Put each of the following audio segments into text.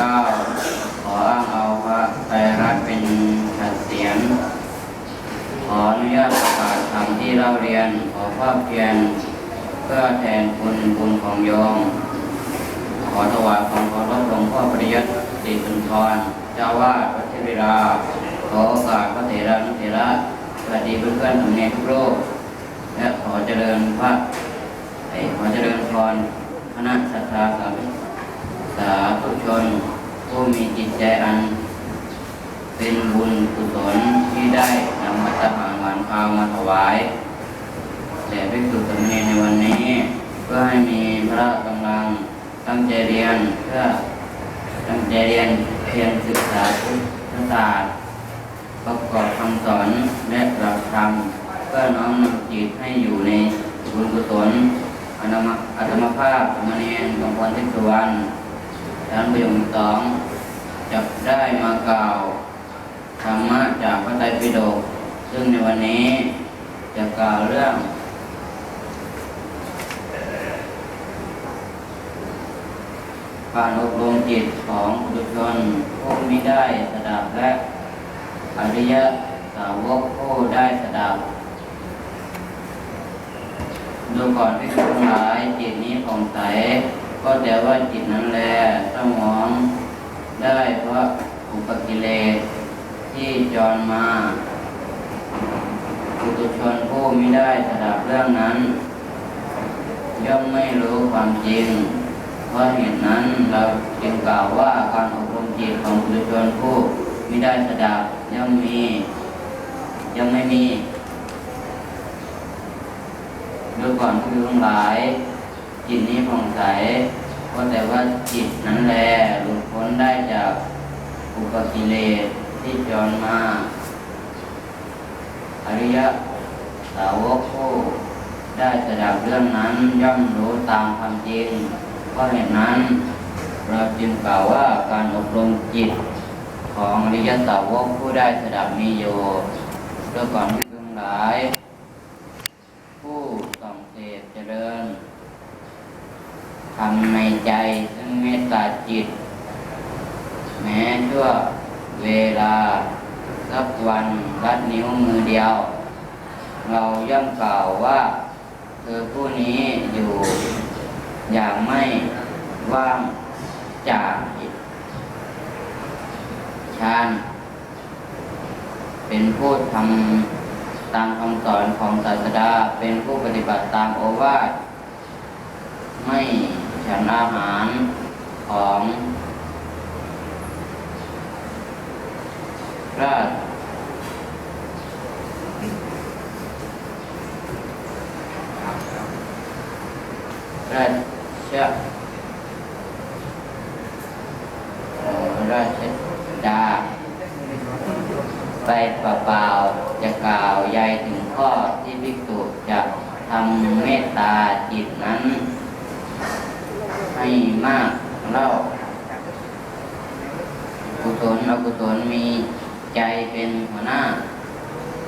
เก้าขออ้างเอาพระไตรรัตน์เป็นขัดเสียนขออนุญาตประกาศธรรมที่เราเรียนขอภาพเพียรเพื่อแทนคุณบุญของโยม ขอถวายความเคารพหลวงพ่อปริยัติติสุนทรเจ้าวาดวัดเทวลาขอโอกาสพระเถระนุเถระสวัสดีเพื่อนๆทุกเนทุกโลกและขอเจริญพระขอเจริญพรคณะศรัทธาสาสาธุชน ผู้มีจิตใจอัน เป็นบุญกุศลที่ได้นำมัตตหารหวานข้าวมาถวายแด่ภิกษุสามเณรในวันนี้ เพื่อให้มีพระกำลังตั้งใจเรียนเพื่อตั้งใจเรียนเพียรศึกษาพุทธศาสตร์ประกอบคำสอนและหลักธรรมเพื่อน้อมนำจิตให้อยู่ในบุญกุศลอัตมะอัตมภาพสามเณรกำพรทิพย์สุวรรณ และประโยคสองจะได้มากล่าวธรรมะจากพระไตรปิฎกซึ่งในวันนี้จะกล่าวเรื่อง การอบรมจิตของบุคคลผู้มิได้สดับและอริยสาวกผู้ได้สดับดูก่อนพิจารณาจิตนี้ผ่องใส ก็แต่ว่าจิตนั้นแลสมองได้เพราะอุปกิเลสที่จรมาปุถุชนผู้ไม่ได้สดับเรื่องนั้น ย่อมไม่รู้ความจริงเพราะเหตุนั้นเราจึงกล่าวว่าการอบรมจิตของปุถุชนผู้ไม่ได้สดับย่อมมีย่อมไม่มีดูก่อนผู้ทั้งหลาย จิตนี้ผ่องใสก็แต่ว่าจิตนั้นแลหลุดพ้นได้จากอุปกิเลสที่จรมา อริยะสาวกผู้ได้สดับเรื่องนั้นย่อมรู้ตามความจริงเพราะเหตุนั้น เราจึงกล่าวว่าการอบรมจิตของอริยสาวกผู้ได้สดับมีอยู่ด้วยก่อนที่ทั้งหลาย ผู้ส่องเสพเจริญ ทำในใจซึ่งเมตตาจิต แม้ชั่วเวลาสักวันรัดนิ้วมือเดียว เราย่อมกล่าวว่าเธอผู้นี้อยู่อย่างไม่ว่างจากฌานเป็นผู้ทำตามคำสอนของศาสดาเป็นผู้ปฏิบัติตามโอวาทไม่ ฉันอาหารของราชราชเอ่อราชดา ไปเปล่าๆจะกล่าวใยถึงข้อที่ภิกษุจะทำเมตตาจิตนั้น ให้มากเล่ากุศลอกุศลมีใจเป็นหัวหน้า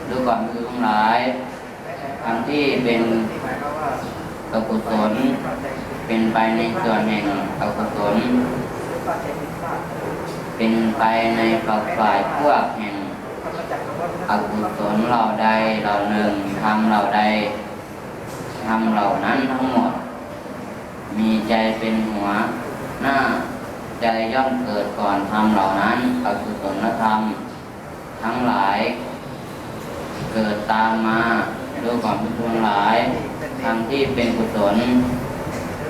ดูก่อนคือทั้งหลายทางที่เป็นอกุศลเป็นไปในส่วนแห่งอกุศลเป็นไปในฝักฝ่ายพวกแห่งอกุศลเหล่าใดเหล่าหนึ่งทำเหล่าใดทำเหล่านั้นทั้งหมด มีใจเป็นหัวหน้า ใจย่อมเกิดก่อนทำเหล่านั้นอกุศลธรรม ทั้งหลาย เกิดตามมาด้วยความเป็นทุนหลายทางที่เป็นกุศล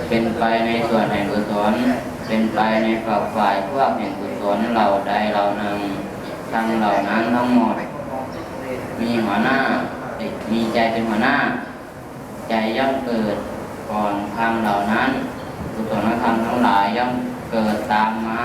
เป็นไปในส่วนแห่งกุศล เป็นไปในฝักฝ่ายพวกแห่งกุศลเหล่าใดเหล่าหนึ่งทั้งเหล่านั้นทั้งหมด มีหัวหน้า มีใจเป็นหัวหน้า ใจย่อมเกิด ก่อนทำเหล่านั้นกุศลธรรมทั้งหลายย่อมเกิดตามมา